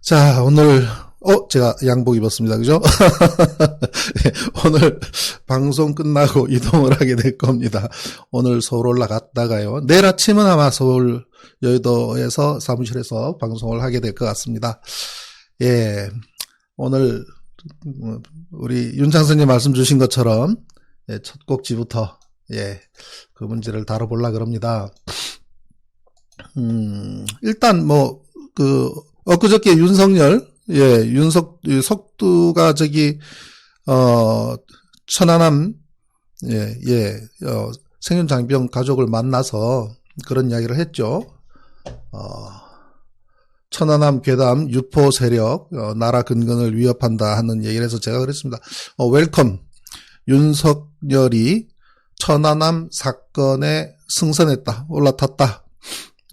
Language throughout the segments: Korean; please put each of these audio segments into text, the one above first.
자, 오늘, 어, 제가 양복 입었습니다. 그죠? 예, 오늘 방송 끝나고 이동을 하게 될 겁니다. 오늘 서울 올라갔다가요. 내일 아침은 아마 서울 여의도에서 사무실에서 방송을 하게 될 것 같습니다. 예, 오늘, 음, 우리 윤창선님 말씀 주신 것처럼, 예, 첫 곡지부터, 예, 그 문제를 다뤄보려 그럽니다. 음, 일단 뭐, 그, 엊그저께 윤석열, 예, 윤석, 이 석두가 저기, 어, 천안함, 예, 예, 어, 생윤 장병 가족을 만나서 그런 이야기를 했죠. 어, 천안함 괴담 유포 세력, 어, 나라 근간을 위협한다 하는 얘기를 해서 제가 그랬습니다. 어, 웰컴. 윤석열이 천안함 사건에 승선했다. 올라탔다.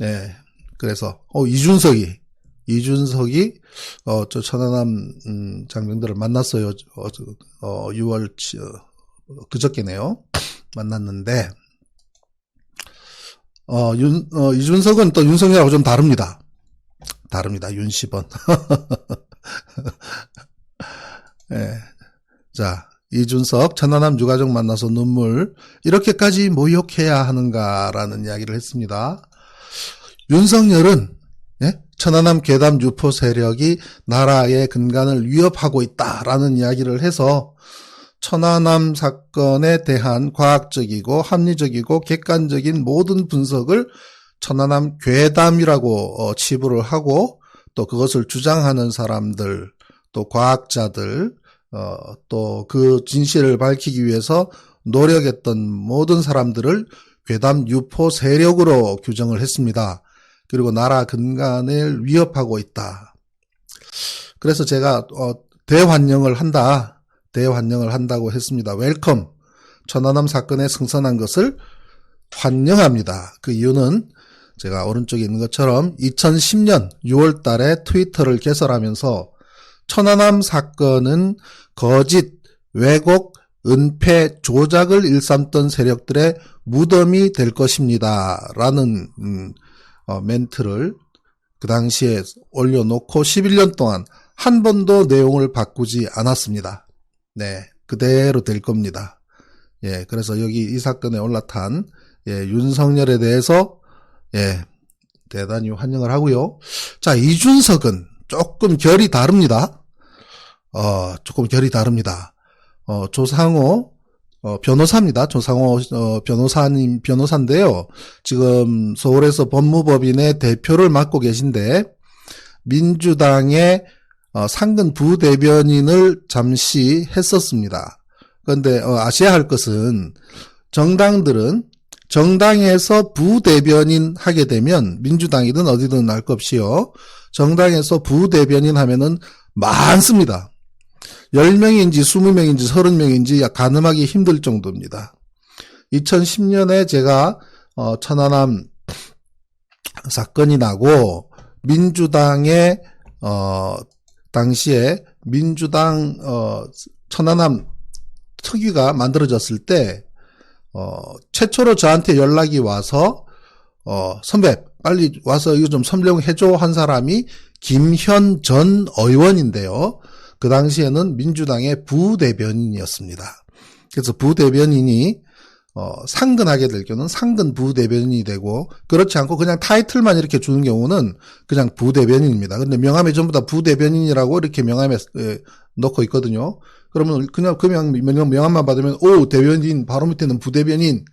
예. 그래서, 어, 이준석이, 이준석이, 어, 저 천안함, 음, 장병들을 만났어요. 어, 저, 어 6월, 치- 어, 그저께네요. 만났는데, 어, 윤, 어, 이준석은 또 윤석열하고 좀 다릅니다. 다릅니다. 윤10원. 예. 자, 이준석, 천안함 유가족 만나서 눈물, 이렇게까지 모욕해야 하는가라는 이야기를 했습니다. 윤석열은, 예? 천안함 괴담 유포 세력이 나라의 근간을 위협하고 있다라는 이야기를 해서 천안함 사건에 대한 과학적이고 합리적이고 객관적인 모든 분석을 천안함 괴담이라고 어, 치부를 하고 또 그것을 주장하는 사람들 또 과학자들 어, 또 그 진실을 밝히기 위해서 노력했던 모든 사람들을 괴담 유포 세력으로 규정을 했습니다. 그리고 나라 근간을 위협하고 있다. 그래서 제가 어, 대환영을 한다. 대환영을 한다고 했습니다. 웰컴. 천안함 사건에 승선한 것을 환영합니다. 그 이유는 제가 오른쪽에 있는 것처럼 2010년 6월 달에 트위터를 개설하면서 천안함 사건은 거짓, 왜곡, 은폐, 조작을 일삼던 세력들의 무덤이 될 것입니다. 라는 음, 어, 멘트를 그 당시에 올려놓고 11년 동안 한 번도 내용을 바꾸지 않았습니다. 네, 그대로 될 겁니다. 예, 그래서 여기 이 사건에 올라탄 예, 윤석열에 대해서 예, 대단히 환영을 하고요. 자, 이준석은 조금 결이 다릅니다. 어, 조금 결이 다릅니다. 어, 조상호 어, 변호사입니다. 조상호 어, 변호사님 변호사인데요. 지금 서울에서 법무법인의 대표를 맡고 계신데 민주당의 어, 상근 부대변인을 잠시 했었습니다. 그런데 어, 아셔야 할 것은 정당들은 정당에서 부대변인 하게 되면 민주당이든 어디든 알 것 없이요. 정당에서 부대변인 하면은 많습니다. 10명인지 20명인지 30명인지 가늠하기 힘들 정도입니다. 2010년에 제가 어, 천안함 사건이 나고 민주당의 어, 당시에 민주당 어, 천안함 특위가 만들어졌을 때 어, 최초로 저한테 연락이 와서 어, 선배 빨리 와서 이거 좀 설명해줘 한 사람이 김현 전 의원인데요. 그 당시에는 민주당의 부대변인이었습니다. 그래서 부대변인이 어, 상근하게 될 경우는 상근 부대변인이 되고 그렇지 않고 그냥 타이틀만 이렇게 주는 경우는 그냥 부대변인입니다. 근데 명함에 전부 다 부대변인이라고 이렇게 명함에 에, 넣고 있거든요. 그러면 그냥 그 명, 명, 명함만 받으면 오 대변인 바로 밑에는 부대변인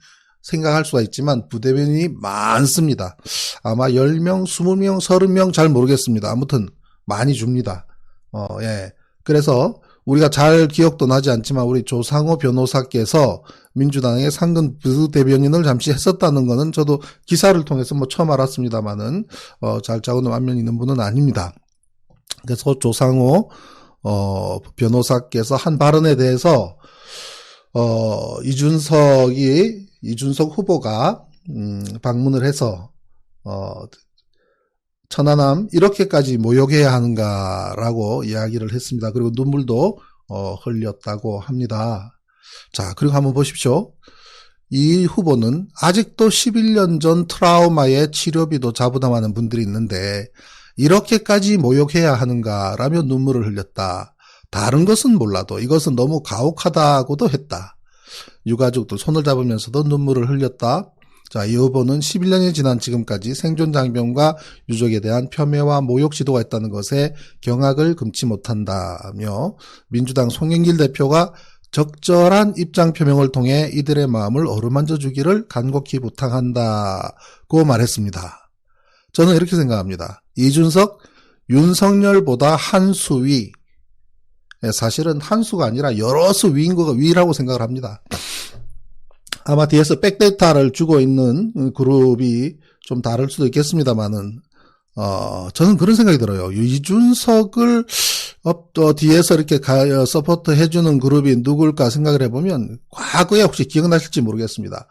생각할 수가 있지만 부대변인이 많습니다. 아마 10명, 20명, 30명 잘 모르겠습니다. 아무튼 많이 줍니다. 어, 예. 그래서 우리가 잘 기억도 나지 않지만 우리 조상호 변호사께서 민주당의 상근 부대변인을 잠시 했었다는 거는 저도 기사를 통해서 뭐 처음 알았습니다만은 어, 잘 짜고는 안면 있는 분은 아닙니다. 그래서 조상호 어, 변호사께서 한 발언에 대해서 어, 이준석이 이준석 후보가 음, 방문을 해서 어, 천안함 이렇게까지 모욕해야 하는가라고 이야기를 했습니다. 그리고 눈물도 어, 흘렸다고 합니다. 자, 그리고 한번 보십시오. 이 후보는 아직도 11년 전 트라우마의 치료비도 자부담하는 분들이 있는데 이렇게까지 모욕해야 하는가라며 눈물을 흘렸다. 다른 것은 몰라도 이것은 너무 가혹하다고도 했다. 유가족도 손을 잡으면서도 눈물을 흘렸다. 자, 이 후보는 11년이 지난 지금까지 생존 장병과 유족에 대한 폄훼와 모욕 시도가 있다는 것에 경악을 금치 못한다며 민주당 송영길 대표가 적절한 입장 표명을 통해 이들의 마음을 어루만져 주기를 간곡히 부탁한다고 말했습니다. 저는 이렇게 생각합니다. 이준석, 윤석열보다 한 수 위, 예, 사실은 한 수가 아니라 여러 수 위인 거가 위라고 생각을 합니다. 아마 뒤에서 백데이터를 주고 있는 그룹이 좀 다를 수도 있겠습니다만은, 어, 저는 그런 생각이 들어요. 이준석을, 어, 또 뒤에서 이렇게 가, 어, 서포트 해주는 그룹이 누굴까 생각을 해보면, 과거에 혹시 기억나실지 모르겠습니다.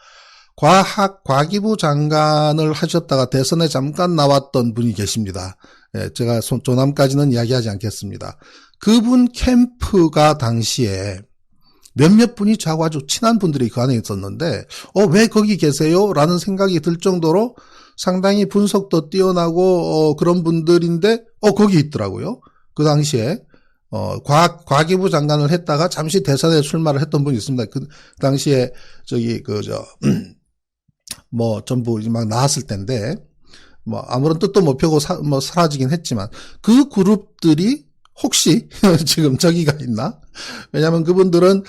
과학, 과기부 장관을 하셨다가 대선에 잠깐 나왔던 분이 계십니다. 예, 제가 손- 조남까지는 이야기하지 않겠습니다. 그분 캠프가 당시에 몇몇 분이 저하고 아주 친한 분들이 그 안에 있었는데, 어, 왜 거기 계세요? 라는 생각이 들 정도로 상당히 분석도 뛰어나고, 어, 그런 분들인데, 어, 거기 있더라고요. 그 당시에, 어, 과학, 과기부 장관을 했다가 잠시 대선에 출마를 했던 분이 있습니다. 그 당시에, 저기, 그, 저, 뭐, 전부 막 나왔을 텐데, 뭐, 아무런 뜻도 못 펴고 사, 뭐, 사라지긴 했지만, 그 그룹들이 혹시 지금 저기가 있나? 왜냐하면 그분들은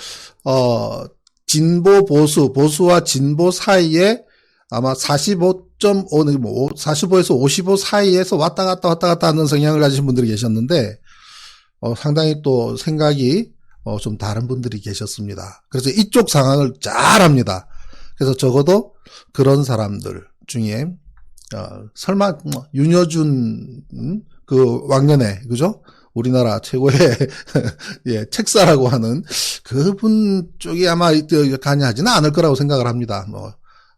어 진보 보수 보수와 진보 사이에 아마 45.5, 뭐 45에서 55 사이에서 왔다 갔다 왔다 갔다 하는 성향을 가지신 분들이 계셨는데 어 상당히 또 생각이 어 좀 다른 분들이 계셨습니다. 그래서 이쪽 상황을 잘 압니다. 그래서 적어도 그런 사람들 중에 어 설마 뭐 윤여준 음? 그 왕년에 그죠? 우리나라 최고의 예, 책사라고 하는 그분 쪽이 아마 관여하지는 않을 거라고 생각을 합니다. 뭐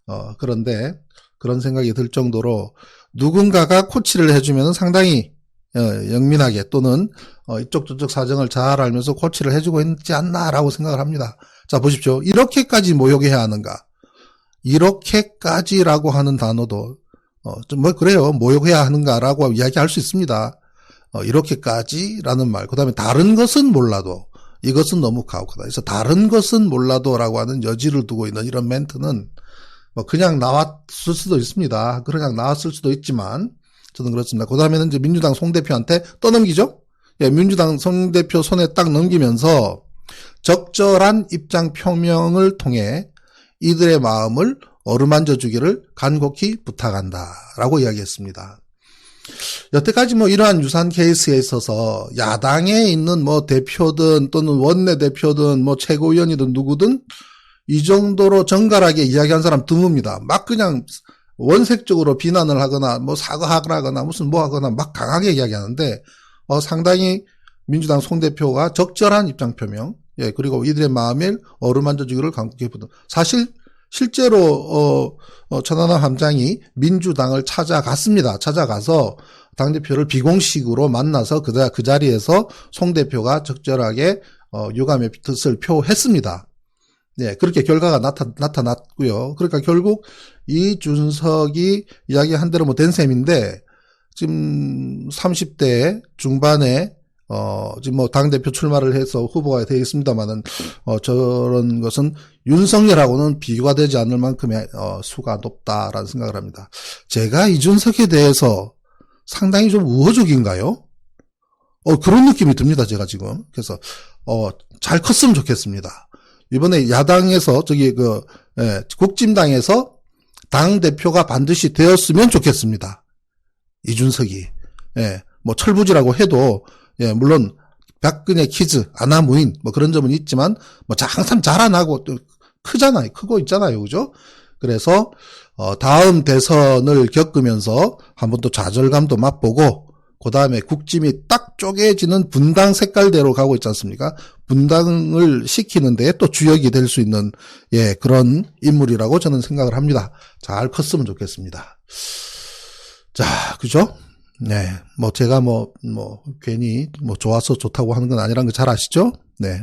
어, 그런데 그런 생각이 들 정도로 누군가가 코치를 해주면 상당히 어, 영민하게 또는 어, 이쪽 저쪽 사정을 잘 알면서 코치를 해주고 있지 않나라고 생각을 합니다. 자 보십시오. 이렇게까지 모욕해야 하는가? 이렇게까지라고 하는 단어도 어, 좀뭐 그래요. 모욕해야 하는가라고 이야기할 수 있습니다. 어, 이렇게까지라는 말. 그 다음에 다른 것은 몰라도 이것은 너무 가혹하다. 그래서 다른 것은 몰라도라고 하는 여지를 두고 있는 이런 멘트는 뭐 그냥 나왔을 수도 있습니다. 그냥 나왔을 수도 있지만 저는 그렇습니다. 그 다음에는 이제 민주당 송 대표한테 떠넘기죠? 예, 민주당 송 대표 손에 딱 넘기면서 적절한 입장 표명을 통해 이들의 마음을 어루만져 주기를 간곡히 부탁한다라고 이야기했습니다. 여태까지 뭐 이러한 유산 케이스에 있어서 야당에 있는 뭐 대표든 또는 원내 대표든 뭐 최고위원이든 누구든 이 정도로 정갈하게 이야기한 사람 드뭅니다. 막 그냥 원색적으로 비난을 하거나 뭐 사과하거나 무슨 뭐 하거나 막 강하게 이야기하는데 어 상당히 민주당 송 대표가 적절한 입장 표명 예 그리고 이들의 마음을 어루만져 주기를 간곡히 부탁. 사실 실제로 어, 어 천안함 함장이 민주당을 찾아갔습니다. 찾아가서 당 대표를 비공식으로 만나서 그, 그 자리에서 송 대표가 적절하게 어, 유감의 뜻을 표했습니다. 네, 그렇게 결과가 나타, 나타났고요. 그러니까 결국 이준석이 이야기한 대로 뭐 된 셈인데 지금 30대 중반에 어, 지금 뭐 당대표 출마를 해서 후보가 되어 있습니다만은, 어, 저런 것은 윤석열하고는 비교가 되지 않을 만큼의, 어, 수가 높다라는 생각을 합니다. 제가 이준석에 대해서 상당히 좀 우호적인가요? 어, 그런 느낌이 듭니다, 제가 지금. 그래서, 어, 잘 컸으면 좋겠습니다. 이번에 야당에서, 저기, 그, 예, 국진당에서 당대표가 반드시 되었으면 좋겠습니다. 이준석이. 예, 뭐, 철부지라고 해도, 예, 물론 박근혜 키즈, 아나무인 뭐 그런 점은 있지만 뭐 항상 자라나고 또 크잖아요. 크고 있잖아요. 그죠? 그래서 어 다음 대선을 겪으면서 한번 또 좌절감도 맛보고 그 다음에 국짐이 딱 쪼개지는 분당 색깔대로 가고 있지 않습니까? 분당을 시키는 데에 또 주역이 될 수 있는 예, 그런 인물이라고 저는 생각을 합니다. 잘 컸으면 좋겠습니다. 자, 그죠? 네. 뭐, 제가 뭐, 뭐, 괜히, 뭐, 좋아서 좋다고 하는 건 아니라는 거 잘 아시죠? 네.